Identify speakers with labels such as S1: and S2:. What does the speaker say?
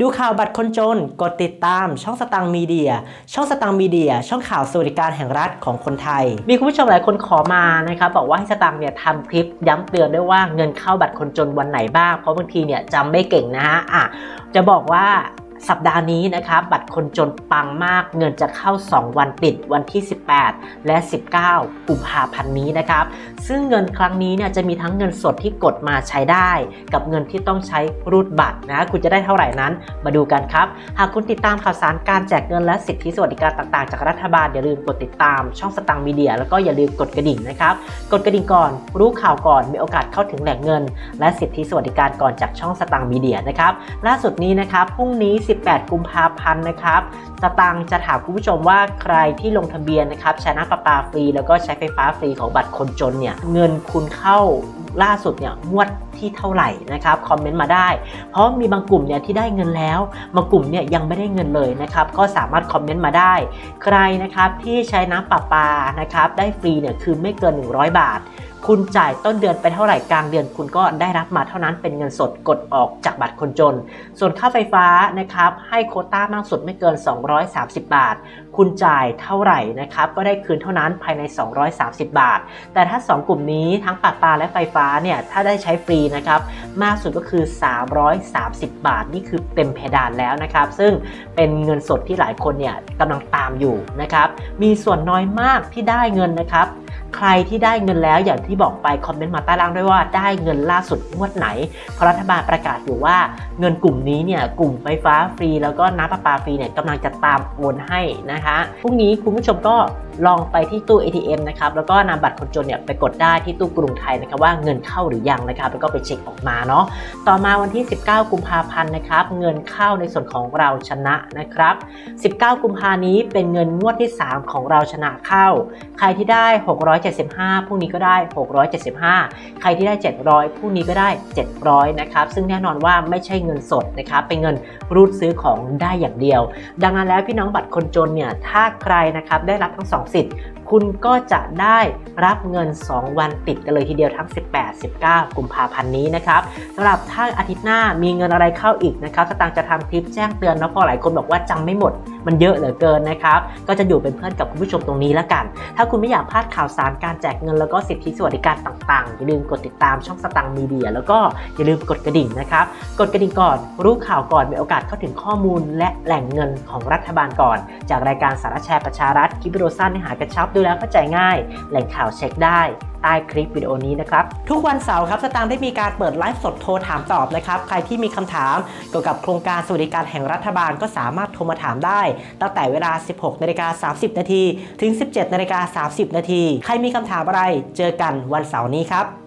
S1: ดูข่าวบัตรคนจน กดติดตามช่องสตังค์มีเดีย ช่องสตังค์มีเดีย ช่องข่าวสวัสดิการแห่งรัฐของคนไทย มีคุณผู้ชมหลายคนขอมานะครับบอกว่าให้สตังค์เนี่ยทำคลิปย้ำเตือนด้วยว่าเงินเข้าบัตรคนจนวันไหนบ้าง เพราะบางทีเนี่ยจำไม่เก่งนะฮะอะจะบอกว่า สัปดาห์นี้นะครับบัตรคนจนปังมากเงินจะเข้า 2 วันติดวันที่ 18 และ 19 กุมภาพันธ์นี้นะครับ ซึ่งเงินครั้งนี้เนี่ยจะมีทั้งเงินสดที่กดมาใช้ได้ กับเงินที่ต้องใช้รูดบัตรนะคุณจะได้เท่าไหร่นั้นมาดูกันครับ หากคุณติดตามข่าวสารการแจกเงินและสิทธิสวัสดิการต่างๆ จากรัฐบาลอย่าลืมกดติดตามช่องสตังค์มีเดีย แล้วก็อย่าลืมกดกระดิ่งนะครับกดกระดิ่งก่อน รู้ข่าวก่อนมีโอกาสเข้าถึงแหล่งเงิน และสิทธิสวัสดิการก่อนจากช่องสตังค์มีเดียนะครับล่าสุดนี้นะครับพรุ่งนี้18กุมภาพันธ์นะครับสตังค์จะถามคุณผู้ชมว่าใครที่ลงทะเบียนนะครับใช้น้ำประปาฟรี แล้วก็ใช้ไฟฟ้าฟรีของบัตรคนจนเนี่ยเงินคุณเข้าล่าสุดเนี่ยงวดที่เท่าไหร่นะครับคอมเมนต์มาได้ เพราะมีบางกลุ่มเนี่ยที่ได้เงินแล้วบางกลุ่มเนี่ยยังไม่ได้เงินเลยนะครับก็สามารถคอมเมนต์มาได้ ใครนะครับที่ใช้น้ำประปานะครับได้ฟรีเนี่ยคือไม่เกิน 100 บาท คุณจ่ายต้นเดือนไปเท่าไหร่กลางเดือน คุณก็ได้รับมาเท่านั้นเป็นเงินสดกดออกจากบัตรคนจน ส่วนค่าไฟฟ้านะครับให้โคต้ามากสุดไม่เกิน 230 บาท คุณจ่ายเท่าไหร่นะครับก็ได้คืนเท่านั้นภายใน 230 บาท แต่ถ้า 2 กลุ่มนี้ทั้งปากปาและไฟฟ้าเนี่ยถ้าได้ใช้ฟรีนะครับมากสุดก็คือ 330 บาท นี่คือเต็มเพดานแล้วนะครับ ซึ่งเป็นเงินสดที่หลายคนเนี่ยกำลังตามอยู่นะครับมีส่วนน้อยมากที่ได้เงินนะครับ ใครที่ได้เงินแล้วอย่างที่บอกไปคอมเมนต์มาใต้ล่างด้วยว่าได้เงินล่าสุดงวดไหน เพราะรัฐบาลประกาศอยู่ว่าเงินกลุ่มนี้เนี่ยกลุ่มไฟฟ้าฟรี แล้วก็น้ำประปาฟรีเนี่ยกำลังจะตามโอนให้นะคะพรุ่งนี้คุณผู้ชมก็ลองไปที่ตู้ ATM นะครับแล้วก็นำบัตรคนจนเนี่ยไปกดได้ที่ตู้กรุงไทยนะครับว่าเงินเข้าหรือยังนะครับแล้วก็ไปเช็คออกมาเนาะต่อมาวันที่ 19 กุมภาพันธ์นะครับเงินเข้าในส่วนของเราชนะนะครับ 19 กุมภานี้เป็นเงินงวดที่ 3 ของเราชนะเข้า ใครที่ได้675พรุ่งนี้ก็ได้ 675 ใครที่ได้ 700พรุ่งนี้ก็ได้ 700 นะครับ ซึ่งแน่นอนว่าไม่ใช่เงินสดนะครับ เป็นเงินรูดซื้อของได้อย่างเดียว ดังนั้นแล้วพี่น้องบัตรคนจนเนี่ย ถ้าใครนะครับได้รับทั้ง 2 สิทธิ์คุณก็จะได้รับเงิน 2 วันติดกันเลยทีเดียวทั้ง 18 19 กุมภาพันธ์นี้นะครับสำหรับถ้าอาทิตย์หน้ามีเงินอะไรเข้าอีกนะครับสตางค์จะทำคลิปแจ้งเตือนเนาะเพราะหลายคนบอกว่าจำไม่หมด มันเยอะเหลือเกินนะครับ ก็จะอยู่เป็นเพื่อนกับคุณผู้ชมตรงนี้แล้วกัน ถ้าคุณไม่อยากพลาดข่าวสารการแจกเงินแล้วก็สิทธิสวัสดิการต่างๆ อย่าลืมกดติดตามช่องสตังค์มีเดีย แล้วก็อย่าลืมกดกระดิ่งนะครับ กดกระดิ่งก่อน รู้ข่าวก่อนมีโอกาสเข้าถึงข้อมูล และแหล่งเงินของรัฐบาลก่อน จากรายการสารแชร์ประชารัฐคลิปวิดีโอสั้นเนื้อหากระชับดูแล้วเข้าใจง่าย แหล่งข่าวเช็คได้ ใต้คลิปวิดีโอนี้นะครับ ทุกวันเสาร์ครับสตางค์ได้มีการเปิดไลฟ์สดโทรถามตอบนะครับ ใครที่มีคำถามเกี่ยวกับโครงการสวัสดิการแห่งรัฐบาลก็สามารถโทรมาถามได้ ตั้งแต่เวลา 16นาฬิกา30 นาทีถึง 17นาฬิกา30 นาทีใครมีคำถามอะไร เจอกันวันเสาร์นี้ครับ